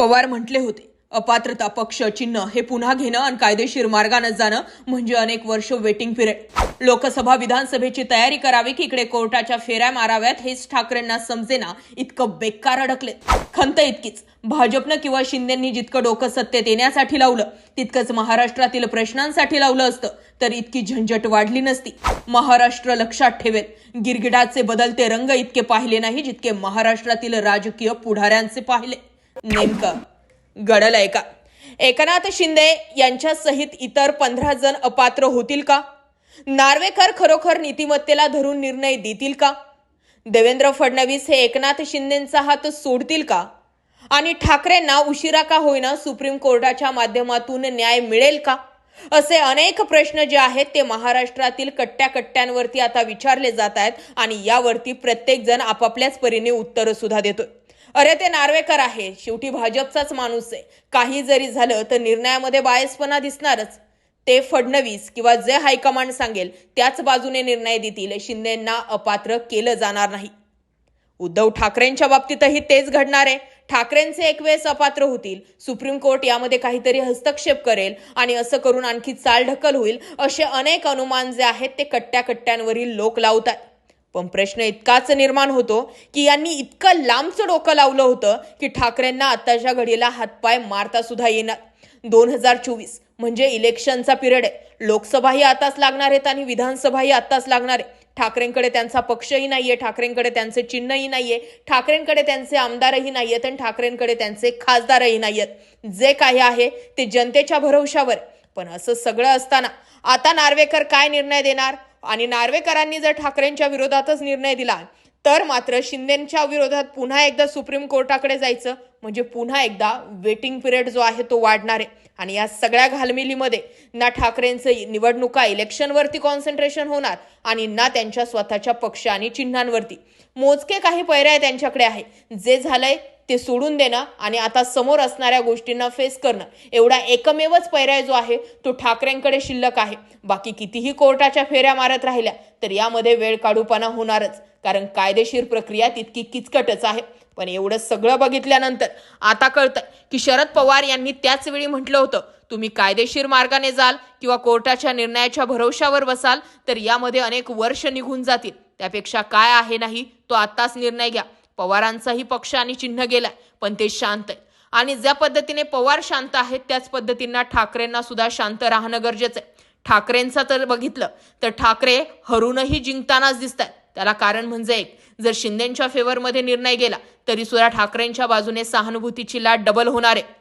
पवार म्हटले होते अपात्रता पक्ष चिन्ह हे पुन्हा घेणं आणि कायदेशीर मार्गानं जाणं म्हणजे अनेक वर्ष वेटिंग पिरियड लोकसभा विधानसभेची तयारी करावी की इकडे कोर्टाच्या फेऱ्या माराव्यात हेच ठाकरेंना समजेना इतकं बेकार अडकले. खंत इतकीच. भाजपनं किंवा शिंदेंनी जितकं डोकं सत्तेत येण्यासाठी लावलं तितकंच महाराष्ट्रातील प्रश्नांसाठी लावलं असतं तर इतकी झंझट वाढली नसती. महाराष्ट्र लक्षात ठेवेल. गिरगिडाचे बदलते रंग इतके पाहिले नाही जितके महाराष्ट्रातील राजकीय पुढाऱ्यांचे पाहिले. नेमकं घडलंय का? एकनाथ शिंदे यांच्यासहित इतर पंधरा जण अपात्र होतील का? नार्वेकर खरोखर नीतिमत्तेला धरून निर्णय देतील का? देवेंद्र फडणवीस हे एकनाथ शिंदेंचा हात सोडतील का? आणि ठाकरेंना उशिरा का होईना सुप्रीम कोर्टाच्या माध्यमातून न्याय मिळेल का? असे अनेक प्रश्न जे आहेत ते महाराष्ट्रातील कट्ट्या कट्ट्यांवरती आता विचारले जात आहेत आणि यावरती प्रत्येक जण आपापल्याच परीने उत्तर सुद्धा देतोय. अरे ते नार्वेकर आहे. शेवटी भाजपचाच माणूस आहे. काही जरी झालं तर निर्णयामध्ये बायसपणा दिसणारच. ते फडणवीस किंवा जे हायकमांड सांगेल त्याच बाजूने निर्णय देतील. शिंदेंना अपात्र केलं जाणार नाही. उद्धव ठाकरेंच्या बाबतीतही तेच घडणार आहे. ठाकरेंचे एक वेळेस अपात्र होतील. सुप्रीम कोर्ट यामध्ये काहीतरी हस्तक्षेप करेल आणि असं करून आणखी चालढकल होईल असे अनेक अनुमान जे आहेत ते कट्ट्या कट्ट्यांवरील लोक लावतात पण प्रश्न इतकाच निर्माण होतो की यांनी इतकं लांबचं डोकं लावलं होतं की ठाकरेंना आताच्या घडीला हातपाय मारता सुद्धा येणार. दोन हजार चोवीस म्हणजे इलेक्शनचा पिरियड आहे. लोकसभाही आताच लागणार आहेत आणि विधानसभाही आताच लागणार आहे. ठाकरेंकडे त्यांचा पक्षही नाहीये ठाकरेंकडे त्यांचे चिन्हही नाहीये ठाकरेंकडे त्यांचे आमदारही नाहीयेत आणि ठाकरेंकडे त्यांचे खासदारही नाहीयेत. जे काही आहे ते जनतेच्या भरवशावर पण असं सगळं असताना आता नार्वेकर काय निर्णय देणार? आणि नार्वेकरांनी जर ठाकरेंच्या विरोधातच निर्णय दिला तर मात्र शिंदेच्या विरोधात पुन्हा एकदा सुप्रीम कोर्टाकडे जायचं म्हणजे पुन्हा एकदा वेटिंग पिरियड जो आहे तो वाढणार आहे. आणि या सगळ्या घालमिलीमध्ये ना ठाकरेंचं निवडणुका इलेक्शनवरती कॉन्सन्ट्रेशन होणार आणि ना त्यांच्या स्वतःच्या पक्ष आणि चिन्हांवरती. मोजके काही पर्याय त्यांच्याकडे आहे. जे झालंय ते सोडून देणं आणि आता समोर असणाऱ्या गोष्टींना फेस करणं. एवढा एकमेवच पर्याय जो आहे तो ठाकरेंकडे शिल्लक आहे. बाकी कितीही कोर्टाच्या फेऱ्या मारत राहिल्या तर यामध्ये वेळ काढूपणा होणारच. कारण कायदेशीर प्रक्रिया तितकी किचकटच आहे. पण एवढं सगळं बघितल्यानंतर आता कळतं की शरद पवार यांनी त्याच वेळी म्हटलं होतं तुम्ही कायदेशीर मार्गाने जाल किंवा कोर्टाच्या निर्णयाच्या भरोशावर बसाल तर यामध्ये अनेक वर्ष निघून जातील. त्यापेक्षा काय आहे नाही तो आत्ताच निर्णय घ्या. पवारांचाही पक्ष आणि चिन्ह गेलाय पण ते शांत आहे आणि ज्या पद्धतीने पवार शांत आहेत त्याच पद्धतींना ठाकरेंना सुद्धा शांत राहणं गरजेचं आहे. ठाकरेंचा तर बघितलं तर ठाकरे हरूनही जिंकतानाच दिसत आहेत त्याला कारण म्हणजे एक जर शिंदेच्या फेवरमध्ये निर्णय गेला तरी सुद्धा ठाकरेंच्या बाजूने सहानुभूतीची लाट डबल होणार आहे.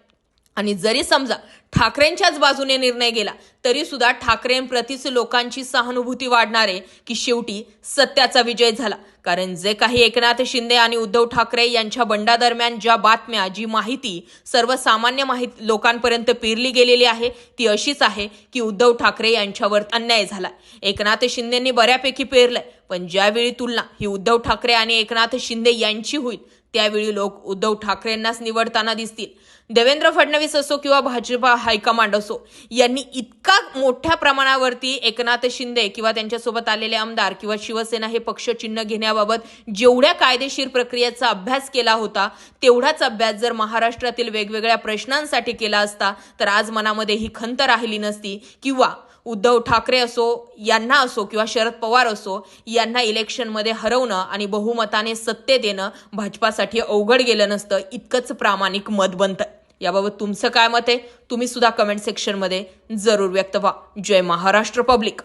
आणि जरी समजा ठाकरेंच्याच बाजूने निर्णय गेला तरी सुद्धा ठाकरेंप्रतीच लोकांची सहानुभूती वाढणार आहे की शेवटी सत्याचा विजय झाला. कारण जे काही एकनाथ शिंदे आणि उद्धव ठाकरे यांच्या बंडादरम्यान ज्या बातम्या जी माहिती सर्वसामान्य माहिती लोकांपर्यंत पेरली गेलेली आहे ती अशीच आहे की उद्धव ठाकरे यांच्यावर अन्याय झाला. एकनाथ शिंदेंनी बऱ्यापैकी पेरलंय पण ज्यावेळी तुलना ही उद्धव ठाकरे आणि एकनाथ शिंदे यांची होईल त्यावेळी लोक उद्धव ठाकरेंनाच निवडताना दिसतील. देवेंद्र फडणवीस असो किंवा भाजपा हायकमांड असो यांनी इतका मोठ्या प्रमाणावरती एकनाथ शिंदे किंवा त्यांच्यासोबत आलेले आमदार किंवा शिवसेना हे पक्ष चिन्ह घेण्याबाबत जेवढ्या कायदेशीर प्रक्रियेचा अभ्यास केला होता तेवढाच अभ्यास जर महाराष्ट्रातील वेगवेगळ्या प्रश्नांसाठी केला असता तर आज मनामध्ये ही खंत राहिली नसती. किंवा उद्धव ठाकरे असो यांना असो किंवा शरद पवार असो यांना इलेक्शनमध्ये हरवणं आणि बहुमताने सत्तेत येणं भाजपासाठी अवघड गेलं नसतं इतकंच प्रामाणिक मत बनतं. याबाबत तुमचं काय मत आहे? तुम्ही सुद्धा कमेंट सेक्शनमध्ये जरूर व्यक्त व्हा. जय महाराष्ट्र पब्लिक